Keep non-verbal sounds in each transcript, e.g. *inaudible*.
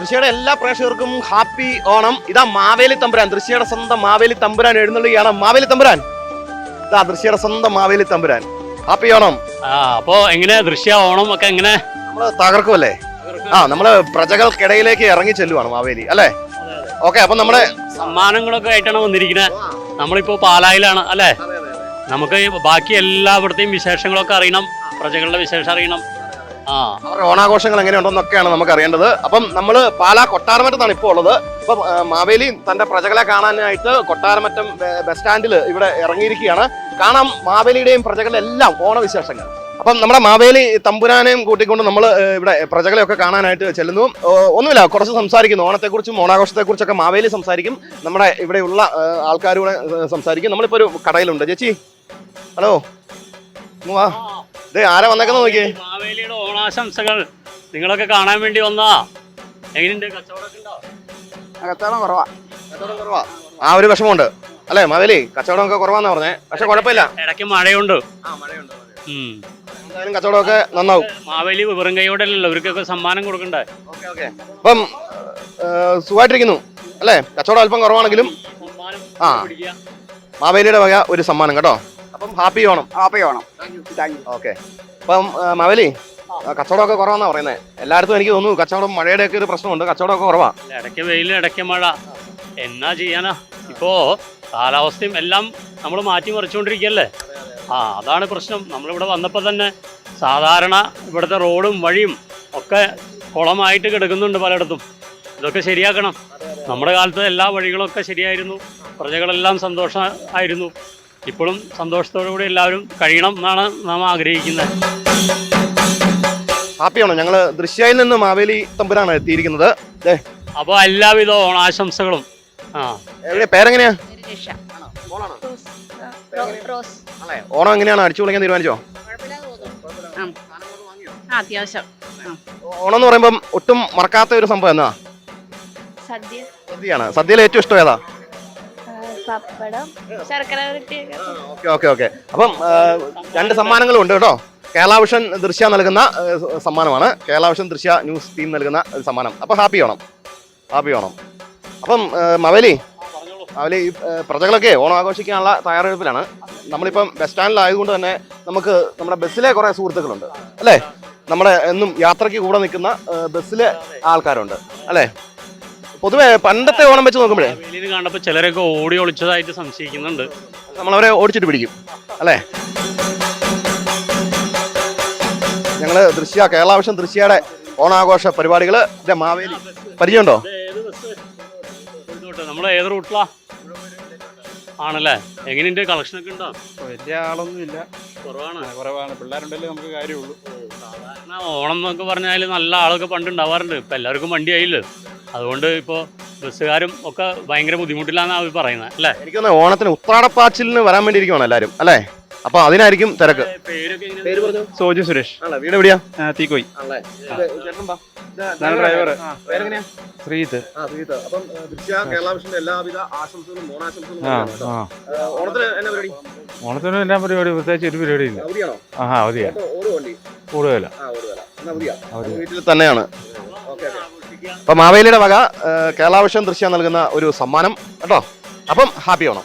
ദൃശ്യയുടെ എല്ലാ പ്രേക്ഷകർക്കും ഹാപ്പി ഓണം. ഇതാ മാവേലി തമ്പുരാൻ. തൃശ്ശിയുടെ സ്വന്തം മാവേലി തമ്പുരാൻ എഴുന്നള്ളുകയാണ്. മാവേലി തമ്പുരാൻ. ഇതാ തൃശ്ശിയുടെ സ്വന്തം മാവേലി തമ്പുരാൻ. ഹാപ്പി ഓണം. ആ അപ്പോ എങ്ങനെ ദൃശ്യ ഓണം ഒക്കെ എങ്ങനെ? നമ്മൾ തകർക്കുമല്ലേ ആ നമ്മൾ പ്രജകൾക്കിടയിലേക്ക് ഇറങ്ങി ചെല്ലുവാണ് മാവേലി അല്ലേ? ഓക്കെ അപ്പൊ നമ്മുടെ സമ്മാനങ്ങളൊക്കെ ആയിട്ടാണ് വന്നിരിക്കുന്നത് നമ്മളിപ്പോ പാലായിലാണ് അല്ലേ? നമുക്ക് ബാക്കി എല്ലാവിടത്തെയും വിശേഷങ്ങളൊക്കെ അറിയണം. പ്രജകളുടെ വിശേഷം അറിയണം. അവരുടെ ഓണാഘോഷങ്ങൾ എങ്ങനെയുണ്ടെന്നൊക്കെയാണ് നമുക്ക് അറിയേണ്ടത് അപ്പം നമ്മൾ പാലാ കൊട്ടാരമറ്റത്താണ് ഇപ്പോൾ ഉള്ളത്. ഇപ്പം മാവേലി തന്റെ പ്രജകളെ കാണാനായിട്ട് കൊട്ടാരമറ്റം ബസ് സ്റ്റാൻഡിൽ ഇവിടെ ഇറങ്ങിയിരിക്കുകയാണ്. കാണാം മാവേലിയുടെയും പ്രജകളുടെ എല്ലാം ഓണവിശേഷങ്ങൾ. അപ്പം നമ്മുടെ മാവേലി തമ്പുരാനെയും കൂട്ടിക്കൊണ്ട് നമ്മൾ ഇവിടെ പ്രജകളെയൊക്കെ കാണാനായിട്ട് ചെല്ലുന്നു. ഒന്നുമില്ല കുറച്ച് സംസാരിക്കുന്നു. ഓണത്തെക്കുറിച്ചും ഓണാഘോഷത്തെക്കുറിച്ചൊക്കെ മാവേലി സംസാരിക്കും. നമ്മുടെ ഇവിടെയുള്ള ആൾക്കാരോട് സംസാരിക്കും. നമ്മളിപ്പോൾ ഒരു കടയിലുണ്ട്. ചേച്ചി? ഹലോ? വാ. ദേ ആരാ വന്നേക്കുന്ന നോക്കിയേ? മാവേലിയുടെ ഓണാശംസകൾ. നിങ്ങളൊക്കെ കാണാൻ വേണ്ടി വന്നാ? എങ്ങനെയുണ്ട്? കച്ചവടമൊക്കെ ഉണ്ടോ? കച്ചവടം കുറവാ. കച്ചവടം കുറവാ. ആ ഒരു വിഷമമുണ്ട്. അല്ലേ മാവേലി? കച്ചവടം ഒക്കെ കുറവാന്നാ പറഞ്ഞേ. പക്ഷെ കുഴപ്പമില്ല. ഇടയ്ക്ക് മഴയുണ്ട്. എന്തായാലും കച്ചവടമൊക്കെ നന്നാവും. മാവേലി വെറും കൈയോടല്ലല്ലോ ഇവർക്കൊക്കെ സമ്മാനം കൊടുക്കണ്ടേ? Okay okay. അപ്പം സുഖമായിട്ടിരിക്കുന്നു. അല്ലേ? കച്ചവടം അല്പം കുറവാണെങ്കിലും ആ. മാവേലിയുടെ വക ഒരു സമ്മാനം കേട്ടോ? അപ്പം ഹാപ്പി ഓണം. ഹാപ്പി വേണം താങ്ക് യു ഓക്കെ അപ്പം മവലി കച്ചവടമൊക്കെ കുറവാന്നാ പറയുന്നത് എല്ലായിടത്തും എനിക്ക് തോന്നുന്നു കച്ചവടം മഴയുടെ ഒക്കെ ഒരു പ്രശ്നമുണ്ട്. കച്ചവടമൊക്കെ കുറവാ. ഇടയ്ക്ക് വെയിൽ ഇടയ്ക്ക് മഴ. എന്നാ ചെയ്യാനാ? ഇപ്പോ കാലാവസ്ഥയും എല്ലാം നമ്മൾ മാറ്റി മറിച്ചുകൊണ്ടിരിക്കുകയല്ലേ ആ അതാണ് പ്രശ്നം. നമ്മളിവിടെ വന്നപ്പോൾ തന്നെ സാധാരണ ഇവിടുത്തെ റോഡും വഴിയും ഒക്കെ കുളമായിട്ട് കിടക്കുന്നുണ്ട് പലയിടത്തും. ഇതൊക്കെ ശരിയാക്കണം. നമ്മുടെ കാലത്ത് എല്ലാ വഴികളൊക്കെ ശരിയായിരുന്നു. പ്രജകളെല്ലാം സന്തോഷമായിരുന്നു ഇപ്പോഴും സന്തോഷത്തോടു കൂടി എല്ലാവരും കഴിയണം എന്നാണ് നാം ആഗ്രഹിക്കുന്നത്. ഹാപ്പിയാണോ? ഞങ്ങൾ ഞങ്ങൾ ദൃശ്യയിൽ നിന്ന് മാവേലി തമ്പുരാണ് എത്തിയിരിക്കുന്നത്. ദേ, അപ്പോൾ എല്ലാവിധ ഓണാശംസകളും. ആ. പേരെങ്ങനെയാ? ഓണം എങ്ങനെയാണ്? അടിച്ചു പൊളിക്കാൻ തീരുമാനിച്ചോ? ആ അത്യാവശ്യം. ഓണം എന്ന് പറയുമ്പം ഒട്ടും മറക്കാത്ത ഒരു സംഭവം എന്നാ സദ്യ. സദ്യയാണ്. സദ്യയിൽ ഏറ്റവും ഇഷ്ടം ഏതാ? അപ്പം രണ്ട് സമ്മാനങ്ങളും ഉണ്ട് കേട്ടോ. കേരളാവിഷൻ ദൃശ്യ നൽകുന്ന സമ്മാനമാണ്. കേരളാവിഷൻ ദൃശ്യ ന്യൂസ് ടീം നൽകുന്ന സമ്മാനം. അപ്പോൾ ഹാപ്പി ഓണം ഹാപ്പി ഓണം അപ്പം മവലി ഈ പ്രജകളൊക്കെ ഓണം ആഘോഷിക്കാനുള്ള തയ്യാറെടുപ്പിലാണ്. നമ്മളിപ്പം ബസ് സ്റ്റാൻഡിലായതുകൊണ്ട് തന്നെ നമുക്ക് നമ്മുടെ ബസ്സിലെ കുറേ സുഹൃത്തുക്കളുണ്ട്. അല്ലേ? നമ്മുടെ എന്നും യാത്രയ്ക്ക് കൂടെ നിൽക്കുന്ന ബസ്സിലെ ആൾക്കാരുണ്ട്. അല്ലേ? പൊതുവെ പണ്ടത്തെ ഓണം വെച്ച് നോക്കുമ്പോഴേ കാണപ്പോ കണ്ടപ്പോൾ ചിലരൊക്കെ ഓടി ഒളിച്ചതായിട്ട് സംശയിക്കുന്നുണ്ട്. നമ്മളവരെ ഓടിച്ചിട്ട് പിടിക്കും അല്ലേ? ഞങ്ങൾ ദൃശ്യ കേരളാവശ്യം ദൃശ്യയുടെ ഓണാഘോഷ പരിപാടികൾ ഇതിന്റെ മാവേലി. പരിചയമുണ്ടോ? നമ്മൾ ഏത് റൂട്ടിലാ? ആണല്ലേ? എങ്ങനെയുണ്ട്? കളക്ഷൻ ഒക്കെ ഉണ്ടോ? വലിയ ആളൊന്നും ഇല്ല. കുറവാണ്. കുറവാണ്. പിള്ളേരുണ്ടല്ലേ നമുക്ക് കാര്യമുള്ളൂ. സാധാരണ ഓണം എന്നൊക്കെ പറഞ്ഞാൽ നല്ല ആളൊക്കെ പണ്ട് ഉണ്ടാവാറുണ്ട്. ഇപ്പം എല്ലാവർക്കും വണ്ടി ആയില്ലേ? അതുകൊണ്ട് ഇപ്പോൾ ബസ്സുകാരും ഒക്കെ ഭയങ്കര ബുദ്ധിമുട്ടില്ലാന്നാണ് അവർ പറയുന്നത് അല്ലേ? എനിക്കൊന്ന് ഓണത്തിന് ഉത്രാടപ്പാച്ചിലിന് വരാൻ വേണ്ടിയിരിക്കുവാണ് എല്ലാവരും എല്ലാരും അല്ലേ? അപ്പൊ അതിനായിരിക്കും തിരക്ക്. പേരൊക്കെ പേര് പറഞ്ഞു? സോജു സുരേഷ്. വീട് എവിടെയാ? തീക്കോയി. ഡ്രൈവർ ശ്രീത്ത് ഓണത്തിന് എന്നാ പരിപാടി? ഓണത്തിന് എല്ലാ പരിപാടി? പ്രത്യേകിച്ച് ഒരു പരിപാടി ഇല്ല ആ ആഹാ അവധിയാ കൂടുതല. തന്നെയാണ്. അപ്പൊ മാവേലിയുടെ വക കേരളാവശ്യം കേരളാവിഷൻ ദൃശ്യ നൽകുന്ന ഒരു സമ്മാനം കേട്ടോ? അപ്പം ഹാപ്പി ഓണം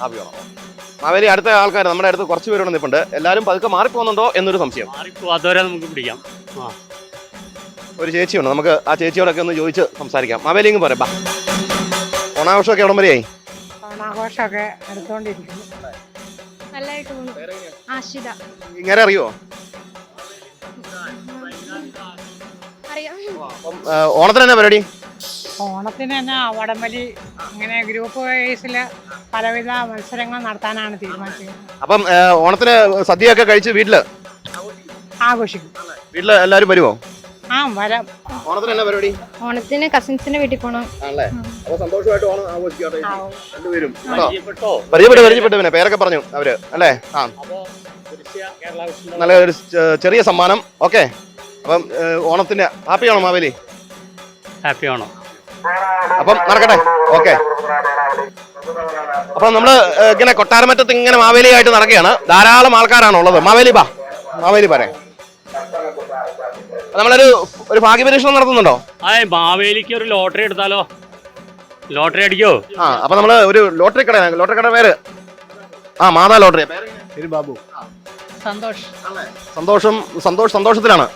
ഹാപ്പി ഓണം മാവേലി അടുത്ത ആൾക്കാർ നമ്മുടെ അടുത്ത് കുറച്ച് പേരോട് നിൽപ്പുണ്ട് എല്ലാവരും പതുക്കെ മാറിപ്പോകുന്നുണ്ടോ എന്നൊരു സംശയം. മാറിപ്പോവാത്തവരെ നമുക്ക് പിടിക്കാം. ആ. ഒരു ചേച്ചിയുണ്ട്. നമുക്ക് ആ ചേച്ചിയോടൊക്കെ ഒന്ന് ചോദിച്ച് സംസാരിക്കാം. മാവേലി ഇങ്ങ് പറയാം ബാ. ഓണാഘോഷമൊക്കെ എവിടം വരെയായി? ഓണാഘോഷമൊക്കെ എടുത്തോണ്ടിരിക്കുന്നു. നല്ലതായിട്ട് പോകുന്നു. ആശിത. ഇങ്ങനെ അറിയാം ഓണത്തിന് എന്നാ പരിപാടി? ഓണത്തിന് തന്നെ വടംവലി അങ്ങനെ ഗ്രൂപ്പ് വൈസിൽ പലവിധ മത്സരങ്ങൾ നടത്താനാണ് തീരുമാനിച്ചത്. അപ്പം ഓണത്തിന് സദ്യയൊക്കെ കഴിച്ച് വീട്ടിൽ? ആഘോഷിക്കും. വീട്ടിൽ എല്ലാരും വരുമോ ആ വരാം. ഓണത്തിന് എന്നാ പരിപാടി? ഓണത്തിന് കസിൻസിന്റെ വീട്ടിൽ പോണം. ആണല്ലേ? അപ്പൊ സന്തോഷമായിട്ട് ഓണം ആഘോഷിക്കാട്ടെ രണ്ടുപേരും. പരിചയപ്പെട്ടോ? പരിചയപ്പെട്ടു പിന്നെ. പേരൊക്കെ പറഞ്ഞു അവർ. അല്ലേ? ആ. നല്ല ഒരു ചെറിയ സമ്മാനം. ഓക്കെ. അപ്പം ഓണത്തിന്റെ ഹാപ്പി ഓണം മാവേലി. ഹാപ്പി ആണോ അപ്പം നടക്കട്ടെ? ഓക്കെ. അപ്പൊ നമ്മൾ ഇങ്ങനെ കൊട്ടാരമറ്റത്ത് ഇങ്ങനെ മാവേലിയായിട്ട് നടക്കുകയാണ്. ധാരാളം ആൾക്കാരാണ് ഉള്ളത്. മാവേലി ബാ. മാവേലി പറ നമ്മളൊരു ഒരു ഭാഗ്യപരീക്ഷണം നടത്തുന്നുണ്ടോ? മാവേലിക്ക് ഒരു ലോട്ടറി എടുത്താലോ? ലോട്ടറി അടിക്കോ? ആ അപ്പൊ നമ്മൾ ഒരു ലോട്ടറി കട ലോട്ടറി കട പേര്? ആ മാതാ ലോട്ടറി. പേര് ബാബു. സന്തോഷ് സന്തോഷം സന്തോഷ് സന്തോഷത്തിലാണ്.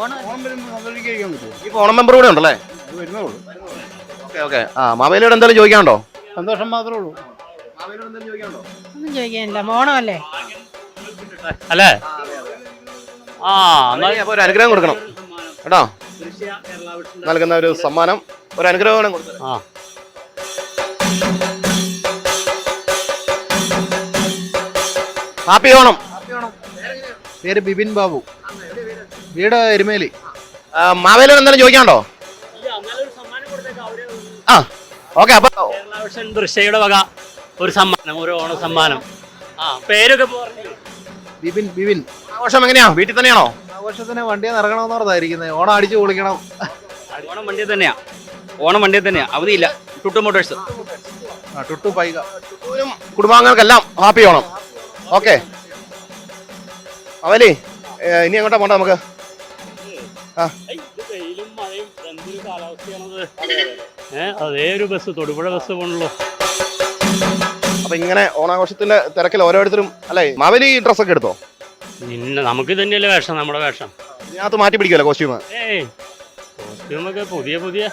ഓണം വരുമ്പോൾ സന്തോഷിക്കാൻ പറ്റുമോ ഈ ഓണം മെമ്പർ കൂടെ ഉണ്ടല്ലേ? അത് വരുന്നേ ഉള്ളൂ ഓക്കെ ഓക്കെ. ആ മാവേലിയോട് എന്തെങ്കിലും ചോദിക്കാനുണ്ടോ? സന്തോഷം മാത്രമേ ഉള്ളൂ. ഒന്നും ചോദിക്കാനില്ല. മോണമല്ലേ? അല്ലേ? ആ എന്നാ അപ്പൊ ഒരു അനുഗ്രഹം കൊടുക്കണം. കേട്ടോ? നൽകുന്ന ഒരു സമ്മാനം ഒരു അനുഗ്രഹം കൊടുക്കണം. ആ. ഹാപ്പി ഓണം. പേര് ബിബിൻ ബാബു. വീട് എരുമേലി. ആ, മാവേലിയോട് എന്തെങ്കിലും ചോദിക്കാണ്ടോ ആ ഓക്കെ അപ്പൊ ദൃശ്യയുടെ വക ഒരു സമ്മാനം ഒരു ഓണ സമ്മാനം. ആ പേരൊക്കെ പറഞ്ഞു ബിബിൻ ബിബിൻ ആഘോഷം എങ്ങനെയാ? വീട്ടിൽ തന്നെയാണോ? ആഘോഷത്തിന് വണ്ടിയെ നിറങ്ങണമെന്ന് പറഞ്ഞായിരിക്കുന്നത് ഓണം അടിച്ചു പൊളിക്കണം. ഓണം വണ്ടിയിൽ തന്നെയാ. ഓണം വണ്ടിയിൽ തന്നെയാ. അവധിയില്ല. ടുട്ടു മോട്ടോഴ്സ്. ആ ടുട്ടു പൈക ും. കുടുംബാംഗങ്ങൾക്കെല്ലാം ഹാപ്പി ഓണം. ഓക്കെ. അവലി ഇനി എങ്ങോട്ടാ പോണ്ട നമുക്ക്? വെയിലും മഴയും എന്തൊരു കാലാവസ്ഥയാണത് ഏ അതേ ഒരു ബസ് തൊടുപുഴ ബസ് പോണല്ലോ. അപ്പൊ ഇങ്ങനെ ഓണാഘോഷത്തിന്റെ തിരക്കിൽ ഓരോരുത്തരും അല്ലേ മാവേലി ഡ്രസ്സൊക്കെ എടുത്തോ? പിന്നെ നമുക്ക് തന്നെയല്ലേ വേഷം നമ്മുടെ വേഷം. ഇതിനകത്ത് മാറ്റി പിടിക്കുമല്ലോ കോസ്റ്റ്യൂമ്? ഏയ് കോസ്റ്റ്യൂമൊക്കെ പുതിയ പുതിയ.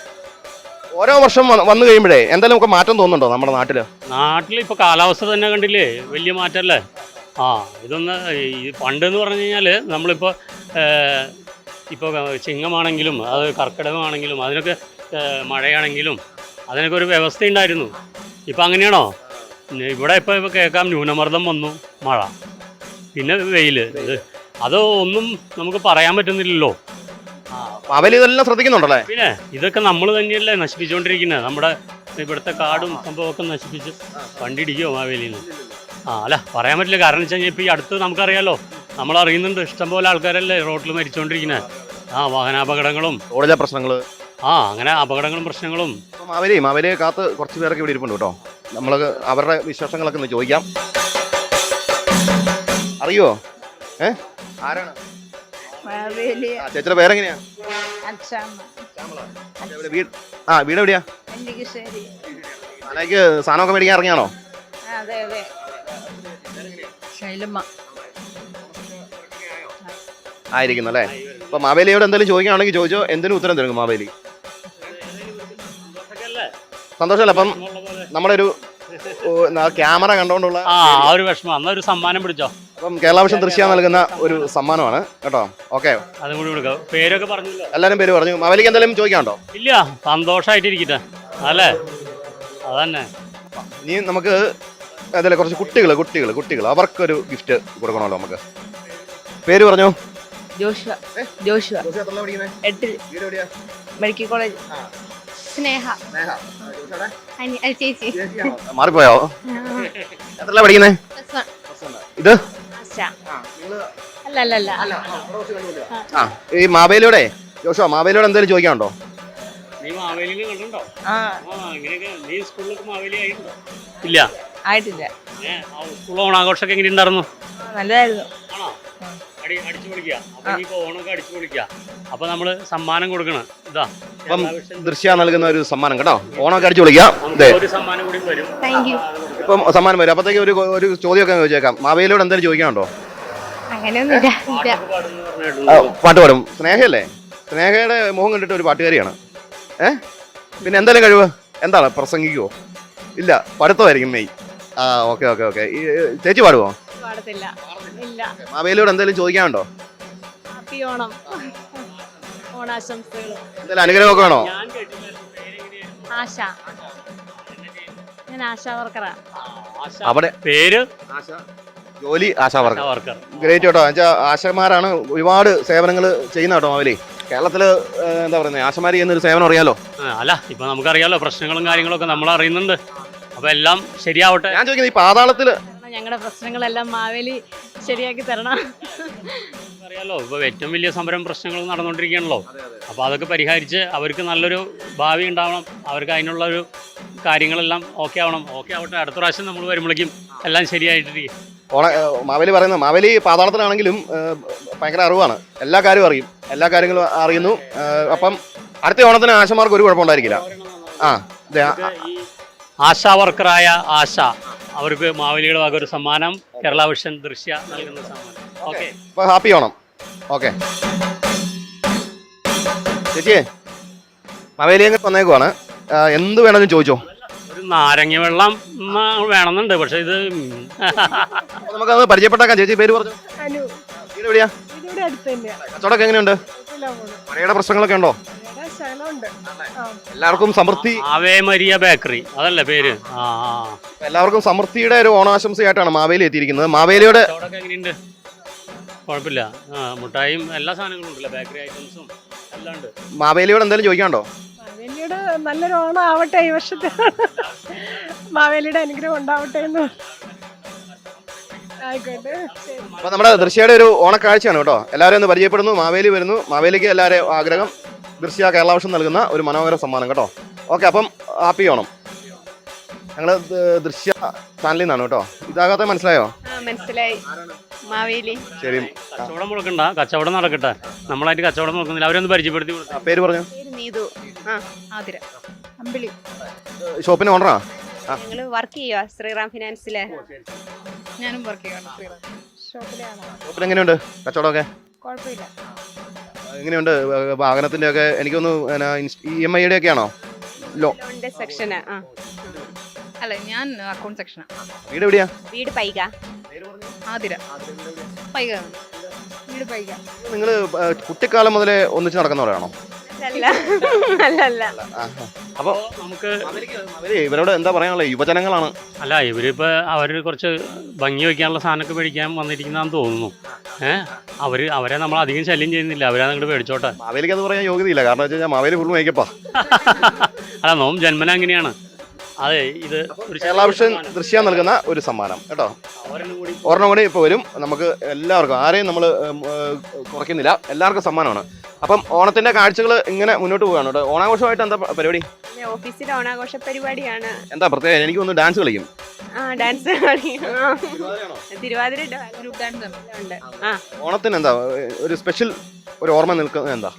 ഓരോ വർഷം വന്ന് വന്നു കഴിയുമ്പോഴേ എന്തെങ്കിലും ഒക്കെ മാറ്റം തോന്നുന്നുണ്ടോ നമ്മുടെ നാട്ടിൽ? നാട്ടിൽ ഇപ്പൊ കാലാവസ്ഥ തന്നെ കണ്ടില്ലേ വലിയ മാറ്റല്ലേ? ആ ഇതൊന്ന് ഈ പണ്ട് എന്ന് പറഞ്ഞു കഴിഞ്ഞാൽ നമ്മളിപ്പോൾ ഇപ്പോൾ ചിങ്ങമാണെങ്കിലും അത് കർക്കിടകമാണെങ്കിലും അതിനൊക്കെ മഴയാണെങ്കിലും അതിനൊക്കെ ഒരു വ്യവസ്ഥ ഉണ്ടായിരുന്നു ഇപ്പം അങ്ങനെയാണോ? ഇവിടെ ഇപ്പോൾ ഇപ്പോൾ കേൾക്കാം ന്യൂനമർദ്ദം വന്നു മഴ പിന്നെ വെയിൽ. അത് ഒന്നും നമുക്ക് പറയാൻ പറ്റുന്നില്ലല്ലോ. മാവേലി ഇതെല്ലാം ശ്രദ്ധിക്കുന്നുണ്ടല്ലേ? പിന്നെ ഇതൊക്കെ നമ്മൾ തന്നെയല്ലേ നശിപ്പിച്ചുകൊണ്ടിരിക്കുന്നത്. നമ്മുടെ ഇവിടുത്തെ കാടും സംഭവമൊക്കെ നശിപ്പിച്ച് വണ്ടിടിക്കോ മാവേലിന്ന് ആ അല്ല പറയാൻ പറ്റില്ല. കാരണം വെച്ച് കഴിഞ്ഞാൽ ഇപ്പോൾ ഈ അടുത്ത് നമുക്കറിയാലോ നമ്മൾ അറിയുന്നുണ്ട് ഇഷ്ടംപോലെ ആൾക്കാരല്ലേ റോഡിൽ മരിച്ചുകൊണ്ടിരിക്കുന്നത് ആ വാഹനാപകടങ്ങളും. റോഡിലെ പ്രശ്നങ്ങൾ ആ അങ്ങനെ അപകടങ്ങളും പ്രശ്നങ്ങളും. അവരെയും മാവേലി മാവേലിയെ കാത്ത് കുറച്ച് പേരൊക്കെ ഇവിടെ ഇരിപ്പുണ്ട് കേട്ടോ. നമ്മൾ അവരുടെ വിശേഷങ്ങളൊക്കെ ഒന്ന് ചോദിക്കാം. അറിയോ? ഏ? ആരാണ്? ആ, ചേച്ചിയുടെ പേരെങ്ങനെയാ? എവിടെ വീട്? ആ വീട് എവിടെയാ? നാളേക്ക് സാധനമൊക്കെ മേടിക്കാൻ ഇറങ്ങിയാണോ? അതെ അതെ. ശൈലമ്മ. ആയിരിക്കുന്നു അല്ലേ? അപ്പൊ മാവേലിയോട് എന്തെങ്കിലും ചോദിക്കുകയാണെങ്കിൽ ചോദിച്ചോ എന്തിനും ഉത്തരം തരും മാവേലി. സന്തോഷമല്ല? അപ്പം നമ്മുടെ ഒരു ക്യാമറ കണ്ടുകൊണ്ടുള്ള ആ ഒരു വിഷമം. അന്നൊരു സമ്മാനം പിടിച്ചോ? അപ്പം കേരളാവിഷൻ ദൃശ്യ നൽകുന്ന ഒരു സമ്മാനമാണ് കേട്ടോ? ഓക്കെ. അതും കൂടി കൊടുക്കാം. പേരൊക്കെ പറഞ്ഞല്ലോ? എല്ലാവരും പേര് പറഞ്ഞു. മാവേലിക്ക് എന്തെങ്കിലും ചോദിക്കാണ്ടോ ഇല്ല സന്തോഷമായിട്ടിരിക്കട്ടെ അല്ലേ? അതന്നെ. ഇനി നമുക്ക് അതല്ലേ കുറച്ച് കുട്ടികൾ കുട്ടികൾ കുട്ടികൾ അവർക്കൊരു ഗിഫ്റ്റ് കൊടുക്കണമല്ലോ നമുക്ക്. പേര് പറഞ്ഞു? ജോഷുവ. ജോഷുവ. എട്ടിൽ. Medical college. സ്നേഹ. ചേച്ചി. മാറിപ്പോയോ? എത്ര പഠിക്കുന്നേ. ഇത്? അല്ല അല്ല അല്ല. ആ ഈ മാവേലിയുടെ? ജോഷോ മാവേലിയോട് എന്തെങ്കിലും ചോദിക്കാനുണ്ടോ? ഇല്ല. ആയിട്ടില്ല. ആ സ്കൂൾ ഓണാഘോഷമൊക്കെ എങ്ങനെ ഉണ്ടായിരുന്നു നല്ലതായിരുന്നു. ആണോ? അടി അടിച്ചു പൊളിക്കുക. അപ്പൊ ഇനിയിപ്പോ ഓണമൊക്കെ അടിച്ചു പൊളിക്കുക. അപ്പൊ നമ്മൾ സമ്മാനം കൊടുക്കണം. ഇതാ. അപ്പം ദൃശ്യ നൽകുന്ന ഒരു സമ്മാനം കേട്ടോ. ഓണൊക്കെ അടിച്ചു വിളിക്കാം നമുക്ക് ഒരു സമ്മാനം കൂടി വരും. താങ്ക് യു ഇപ്പം സമ്മാനം വരും. അപ്പത്തേക്ക് ഒരു ഒരു ചോദ്യമൊക്കെ ചോദിച്ചേക്കാം. മാവേലിയോട് എന്തെങ്കിലും ചോദിക്കാനുണ്ടോ? അങ്ങനെയൊന്നുമില്ല. ഇല്ല പാടുന്നു പറഞ്ഞു ആ, പാട്ട് പാടും. സ്നേഹയല്ലേ? സ്നേഹയുടെ മുഖം കണ്ടിട്ട് ഒരു പാട്ടുകാരിയാണ്. ഏ? പിന്നെ എന്തെങ്കിലും കഴിവ്? എന്താണ്? പ്രസംഗിക്കുവോ? ഇല്ല. പഠിത്തമായിരിക്കും മെയ്. ആ ഓക്കെ ഓക്കെ ഓക്കെ. ഈ ചേച്ചി പാടുവോ? പാടത്തില്ല. ഇല്ല. മാവേലിയോട് എന്തെങ്കിലും ചോദിക്കാനുണ്ടോ? ഹാപ്പി ഓണം. ഓണാശംസകൾ എന്തെങ്കിലും അനുഗ്രഹമൊക്കെ വേണോ? ആശ. ഞാൻ ആശാ വർക്കറാ. ആശ. അവിടെ പേര്? ജോലി ആശാവർക്ക ആശാ വർക്കർ. ഗ്രേറ്റ് കേട്ടോ. എന്നുവെച്ചാൽ ആശമാരാണ് ഒരുപാട് സേവനങ്ങൾ ചെയ്യുന്ന കേട്ടോ മാവേലി. കേരളത്തിൽ എന്താ പറയുന്നത് ആശമാരി എന്നൊരു സേവനം അറിയാലോ? അല്ല ഇപ്പൊ നമുക്കറിയാലോ പ്രശ്നങ്ങളും കാര്യങ്ങളും ഒക്കെ നമ്മൾ അറിയുന്നുണ്ട് അപ്പൊ എല്ലാം ശരിയാവട്ടെ. ഞാൻ ചോദിക്കുന്നത് ഈ പാതാളത്തിൽ ഞങ്ങളുടെ പ്രശ്നങ്ങളെല്ലാം മാവേലി ശരിയാക്കി തരണം. അറിയാലോ ഇപ്പൊ ഏറ്റവും വലിയ സമരം പ്രശ്നങ്ങൾ നടന്നുകൊണ്ടിരിക്കുകയാണല്ലോ അപ്പോൾ അതൊക്കെ പരിഹരിച്ച് അവർക്ക് നല്ലൊരു ഭാവി ഉണ്ടാവണം. അവർക്ക് അതിനുള്ള ഒരു കാര്യങ്ങളെല്ലാം ഓക്കെ ആവണം. ഓക്കെ ആവട്ടെ അടുത്ത പ്രാവശ്യം നമ്മൾ വരുമ്പോഴേക്കും എല്ലാം ശരിയായിട്ടിരിക്കും. ഓണ മാവേലി പറയുന്നത് മാവേലി പാതാളത്തിലാണെങ്കിലും ഭയങ്കര അറിവാണ്. എല്ലാ കാര്യവും അറിയും. എല്ലാ കാര്യങ്ങളും അറിയുന്നു. അപ്പം അടുത്ത ഓണത്തിന് ആശമാർക്ക് ഒരു കുഴപ്പമുണ്ടായിരിക്കില്ല. ആ ആശാ വർക്കറായ ആശ. അവർക്ക് മാവേലിയുടെ വക ഒരു സമ്മാനം കേരള വിഷൻ ദൃശ്യ നൽകുന്ന സമ്മാനം. ഓക്കെ. ഹാപ്പി ഓണം. ഓക്കെ. ചേച്ചി മാവേലി അങ്ങ് വന്നേക്കുവാണ് എന്ത് വേണമെങ്കിലും ചോദിച്ചോ? ഒരു നാരങ്ങ വെള്ളം വേണമെന്നുണ്ട് പക്ഷെ ഇത് നമുക്കത് പരിചയപ്പെട്ടേക്കാം. ചേച്ചി പേര് പറഞ്ഞു? വീട് എവിടെയാ? ഇതിവിടെ അടുത്ത് തന്നെയാ കച്ചവടമൊക്കെ എങ്ങനെയുണ്ട്? മഴയുടെ പ്രശ്നങ്ങളൊക്കെ ഉണ്ടോ? എല്ലാവർക്കും സമൃദ്ധി. Ave Maria bakery. അതല്ലേ പേര്? ആ. എല്ലാവർക്കും സമൃദ്ധിയുടെ ഒരു ഓണാശംസയായിട്ടാണ് മാവേലി എത്തിയിരിക്കുന്നത്. മാവേലിയുടെ കച്ചവടമൊക്കെ എങ്ങനെയുണ്ട്? കുഴപ്പമില്ല. ആ മുട്ടായും എല്ലാ സാധനങ്ങളും ഉണ്ടല്ലോ. ബേക്കറി ഐറ്റംസും എല്ലാം ഉണ്ട്. മാവേലിയോട് എന്തെങ്കിലും ചോദിക്കാണ്ടോ മാവേലിയുടെ നല്ലൊരു ഓണം ആവട്ടെ ഈ വർഷത്തെ. മാവേലിയുടെ അനുഗ്രഹം ഉണ്ടാവട്ടെ എന്ന്. ആയിക്കോട്ടെ. ശരി അപ്പൊ നമ്മുടെ ദൃശ്യയുടെ ഒരു ഓണക്കാഴ്ചയാണ് കേട്ടോ. എല്ലാവരും ഒന്ന് പരിചയപ്പെടുന്നു. മാവേലി വരുന്നു. മാവേലിക്ക് എല്ലാവരെയും ആഗ്രഹം ദൃശ്യ കേരളാവശ്യം നൽകുന്ന ഒരു മനോഹര സമ്മാനം കേട്ടോ. ഓക്കെ അപ്പം ഹാപ്പി ഓണം. ഞങ്ങൾ ദൃശ്യ ചാനലിൽ നിന്നാണ് കേട്ടോ. ഇതാകാത്ത മനസ്സിലായോ? ആ മനസ്സിലായി. മാവേലി. ശരി. കച്ചവടം മുടക്കണ്ട കച്ചവടം നടക്കട്ടെ. നമ്മളായിട്ട് കച്ചവടം നോക്കുന്നില്ല. അവരൊന്ന് പരിചയപ്പെടുത്തി കൊടുത്തു പേര് പറഞ്ഞു? പേര് നീതു. ആ ആതിര. അമ്പിളി. ഷോപ്പിന് ഓണറാ ഞങ്ങൾ വർക്ക് ചെയ്യുക ശ്രീറാം ഫിനാൻസിലെ ഞാനും വർക്ക് ചെയ്യണം ഷോപ്പിലാണ് ഷോപ്പിൽ എങ്ങനെയുണ്ട്? കച്ചവടമൊക്കെ? കുഴപ്പമില്ല. എങ്ങനെയുണ്ട്? വാഹനത്തിന്റെ ഒക്കെ എനിക്കൊന്ന് ഇ എം ഐയുടെ ഒക്കെ ആണോ ലോ സെക്ഷന് ആ അല്ല ഞാൻ അക്കൗണ്ട് സെക്ഷനാണ് വീട് എവിടെയാ? വീട് പൈക. ആതിര. പൈക. വീട് പൈക. നിങ്ങൾ കുട്ടിക്കാലം മുതലേ ഒന്നിച്ച് നടക്കുന്നവരാണോ അല്ല അല്ല അല്ല അപ്പോൾ നമുക്ക് ഇവരോട് എന്താ പറയാനുള്ള യുവജനങ്ങളാണ്. അല്ല ഇവരിപ്പോ അവർ കുറച്ച് ഭംഗി വെക്കാനുള്ള സാധനമൊക്കെ മേടിക്കാൻ വന്നിരിക്കുന്നതാന്ന് തോന്നുന്നു. ഏഹ് അവർ അവരെ നമ്മൾ അധികം ശല്യം ചെയ്യുന്നില്ല. അവരെ അങ്ങോട്ട് മേടിച്ചോട്ടെ മാവേലിക്ക് അത് പറയാൻ യോഗ്യതയില്ല. കാരണം വെച്ച് കഴിഞ്ഞാൽ മാവേലി ഫുൾ മേക്കപ്പാ *laughs* അല്ല നോം ജന്മന അങ്ങനെയാണ്. അതെ ഇത് ഒരു കേരള വിഷൻ ദൃശ്യ നൽകുന്ന ഒരു സമ്മാനം കേട്ടോ. ഒരെണ്ണം കൂടി ഇപ്പോൾ വരും. നമുക്ക് എല്ലാവർക്കും ആരെയും നമ്മൾ കുറയ്ക്കുന്നില്ല. എല്ലാവർക്കും സമ്മാനമാണ്. അപ്പം ഓണത്തിന്റെ കാഴ്ചകൾ ഇങ്ങനെ മുന്നോട്ട് പോവാണ് കേട്ടോ. ഓണാഘോഷമായിട്ട് എന്താ പരിപാടി? ഓഫീസിലെ ഓണാഘോഷ പരിപാടിയാണ്. എന്താ പ്രത്യേകം? എനിക്ക് ഒന്ന് ഡാൻസ് കളിക്കും. ആ ഡാൻസ്. തിരുവാതിര ഗ്രൂപ്പ് ഡാൻസ് ഉണ്ട് ഓണത്തിന് എന്താ ഒരു സ്പെഷ്യൽ ഒരു ഓർമ്മ നിൽക്കുന്നത് എന്താ?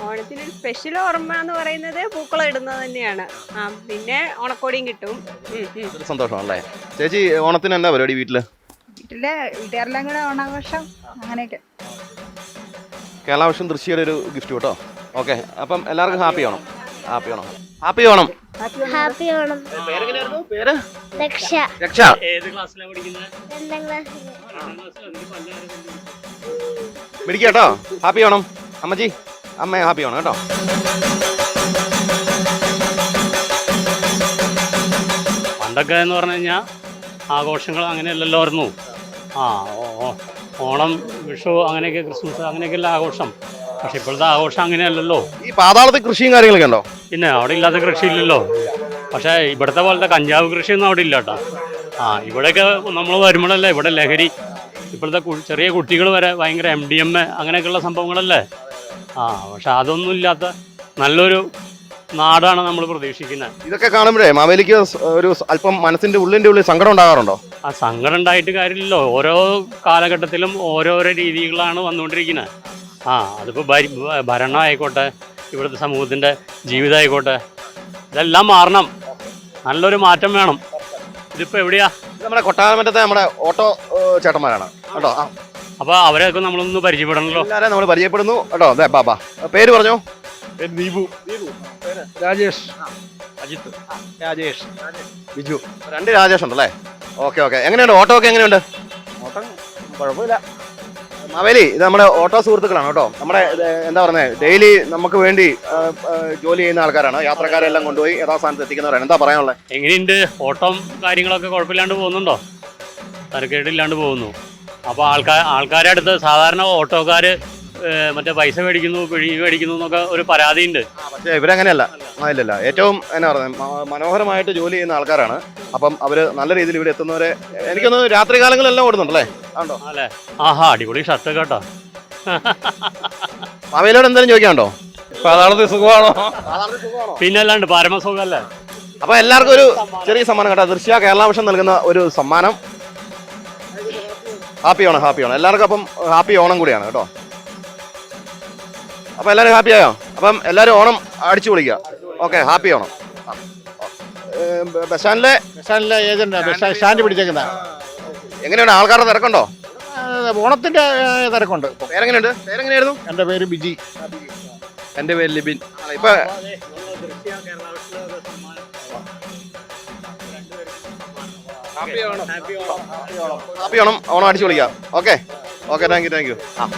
ഓണത്തിന് ഒരു സ്പെഷ്യൽ ഓർമ്മ എന്ന് പറയുന്നത് പൂക്കളം ഇടുന്നത് തന്നെയാണ്. ആ പിന്നെ ഓണക്കോടിയും കിട്ടും. ഉം, ഉം. ഒരു സന്തോഷമാണല്ലേ? ചേച്ചി ഓണത്തിന് എന്താ പരിപാടി വീട്ടിൽ? വീട്ടിലെ വീട്ടുകാരെല്ലാം കൂടെ ഓണാഘോഷം അങ്ങനെയൊക്കെ. കേരള വിഷൻ ദൃശ്യയുടെ ഒരു ഗിഫ്റ്റ് കേട്ടോ? ഓക്കെ അപ്പം എല്ലാവർക്കും happy Onam. Happy Onam. Happy Onam. Happy Onam. പേരെങ്ങനെയായിരുന്നു? പേര്? രക്ഷ. രക്ഷ. ഏത് ക്ലാസ്സിലാണ് പഠിക്കുന്നത് രണ്ടാം ക്ലാസ് കേട്ടോ? ഹാപ്പി ഓണം. അമ്മച്ചി. അമ്മ ഹാപ്പി ആണ് കേട്ടോ. പണ്ടൊക്കെ എന്ന് പറഞ്ഞു കഴിഞ്ഞാൽ ആഘോഷങ്ങൾ അങ്ങനെയല്ലല്ലോ ആയിരുന്നു. ആ ഓണം വിഷു അങ്ങനെയൊക്കെ ക്രിസ്മസ് അങ്ങനെയൊക്കെയല്ല ആഘോഷം. പക്ഷെ ഇപ്പോഴത്തെ ആഘോഷം അങ്ങനെയല്ലല്ലോ. ഈ പാതാളത്തെ കൃഷിയും കാര്യങ്ങളൊക്കെ ഉണ്ടോ? പിന്നെ അവിടെ ഇല്ലാത്ത കൃഷി ഇല്ലല്ലോ പക്ഷേ ഇവിടുത്തെ പോലത്തെ കഞ്ചാവ് കൃഷിയൊന്നും അവിടെ ഇല്ല കേട്ടോ. ആ ഇവിടെയൊക്കെ നമ്മൾ വരുമ്പോഴല്ലേ ഇവിടെ ലഹരി ഇപ്പോഴത്തെ ചെറിയ കുട്ടികൾ വരെ ഭയങ്കര എം ഡി എം എ അങ്ങനെയൊക്കെയുള്ള സംഭവങ്ങളല്ലേ? ആ പക്ഷെ അതൊന്നും ഇല്ലാത്ത നല്ലൊരു നാടാണ് നമ്മൾ പ്രതീക്ഷിക്കുന്നത്. ഇതൊക്കെ കാണുമ്പോഴേ മാവേലിക്ക് ഒരു അല്പം മനസ്സിന്റെ ഉള്ളിന്റെ ഉള്ളിൽ സങ്കടം ഉണ്ടാകാറുണ്ടോ? ആ സങ്കടം ഉണ്ടായിട്ട് കാര്യമില്ലല്ലോ. ഓരോ കാലഘട്ടത്തിലും ഓരോരോ രീതികളാണ് വന്നുകൊണ്ടിരിക്കുന്നത്. ആ അതിപ്പോൾ ഭരി ഭരണം ആയിക്കോട്ടെ ഇവിടുത്തെ സമൂഹത്തിന്റെ ജീവിതം ആയിക്കോട്ടെ ഇതെല്ലാം മാറണം. നല്ലൊരു മാറ്റം വേണം. ഇതിപ്പോൾ എവിടെയാ? നമ്മുടെ കൊട്ടാരമറ്റത്തെ നമ്മുടെ ഓട്ടോ ചേട്ടന്മാരാണ്. കേട്ടോ? ആ. അപ്പോൾ അവരെയൊക്കെ നമ്മളൊന്ന് പരിചയപ്പെടണല്ലോ. എല്ലാവരെയും നമ്മൾ പരിചയപ്പെടുന്നു. കേട്ടോ അതെ ബാബാ പേര് പറഞ്ഞോ? ദീപു. രാജേഷ്. അജിത്ത്. രാജേഷ്. ബിജു. രണ്ട് രാജേഷ് ഉണ്ടല്ലേ? Okay okay. എങ്ങനെയുണ്ട്? ഓട്ടോ ഒക്കെ എങ്ങനെയുണ്ട്? ഓട്ടം കുഴപ്പമില്ല. മാവേലി ഇത് നമ്മുടെ ഓട്ടോ സുഹൃത്തുക്കളാണ് കേട്ടോ. നമ്മുടെ എന്താ പറയുന്നത് ഡെയിലി നമുക്ക് വേണ്ടി ആ, ആ, ജോലി ചെയ്യുന്ന ആൾക്കാരാണ്. യാത്രക്കാരെല്ലാം കൊണ്ടുപോയി യഥാസ്ഥാനത്ത് എത്തിക്കുന്നവരാണ്. എന്താ പറയാനുള്ളത് എങ്ങനെയുണ്ട്? ഓട്ടം കാര്യങ്ങളൊക്കെ കുഴപ്പമില്ലാണ്ട് പോകുന്നുണ്ടോ? തരക്കേടില്ലാണ്ട് പോകുന്നു. അപ്പോൾ ആൾക്കാർ ആൾക്കാരുടെ അടുത്ത് സാധാരണ ഓട്ടോക്കാർ മറ്റേ പൈസ മേടിക്കുന്നു പിഴി മേടിക്കുന്നു എന്നൊക്കെ ഒരു പരാതിയുണ്ട്. പക്ഷേ ഇവരങ്ങനെയല്ല. ഇല്ലല്ല ഏറ്റവും എന്നാ പറയുന്നത് മനോഹരമായിട്ട് ജോലി ചെയ്യുന്ന ആൾക്കാരാണ്. അപ്പം അവർ നല്ല രീതിയിൽ ഇവിടെ എത്തുന്നവരെ എനിക്കൊന്ന് രാത്രി കാലങ്ങളിലെല്ലാം ഓടുന്നുണ്ടല്ലേ? ആണ്ടോ അല്ലേ ആഹാ അടിപൊളി ഷർട്ട് കേട്ടോ. അവയിലോട് എന്തെങ്കിലും ചോദിക്കാണ്ടോ പാതാളത്തിൽ സുഖമാണോ? പിന്നെ അല്ലാണ്ട് പരമസുഖല്ലേ അപ്പൊ എല്ലാവർക്കും ഒരു ചെറിയ സമ്മാനം കേട്ടോ. ദൃശ്യ കേരള നൽകുന്ന ഒരു സമ്മാനം. Happy Onam happy Onam. എല്ലാവർക്കും അപ്പം ഹാപ്പി ഓണം കൂടിയാണ് കേട്ടോ. അപ്പം എല്ലാവരും ഹാപ്പി ആയോ? അപ്പം എല്ലാവരും ഓണം അടിച്ചു പൊളിക്കുക ഓക്കെ ഹാപ്പി ഓണം. ബസാനിലെ? ബസാനിലെ ബസ് സ്റ്റാൻഡിലെ സ്റ്റാൻഡിലെ ഏജന്റ് സ്റ്റാൻഡ് പിടിച്ചേക്കുന്ന എങ്ങനെയാണ് ആൾക്കാരുടെ തിരക്കുണ്ടോ? ഓണത്തിന്റെ തിരക്കുണ്ട്. പേരെങ്ങനെയുണ്ട്? പേരെങ്ങനെയായിരുന്നു? എന്റെ പേര് ബിജി. എന്റെ പേര് ലിബിൻ. ഇപ്പൊ ഹാപ്പി ഓണം. ഓണം. അടിച്ചു വിളിക്കാം okay. Okay thank you thank you. ആ.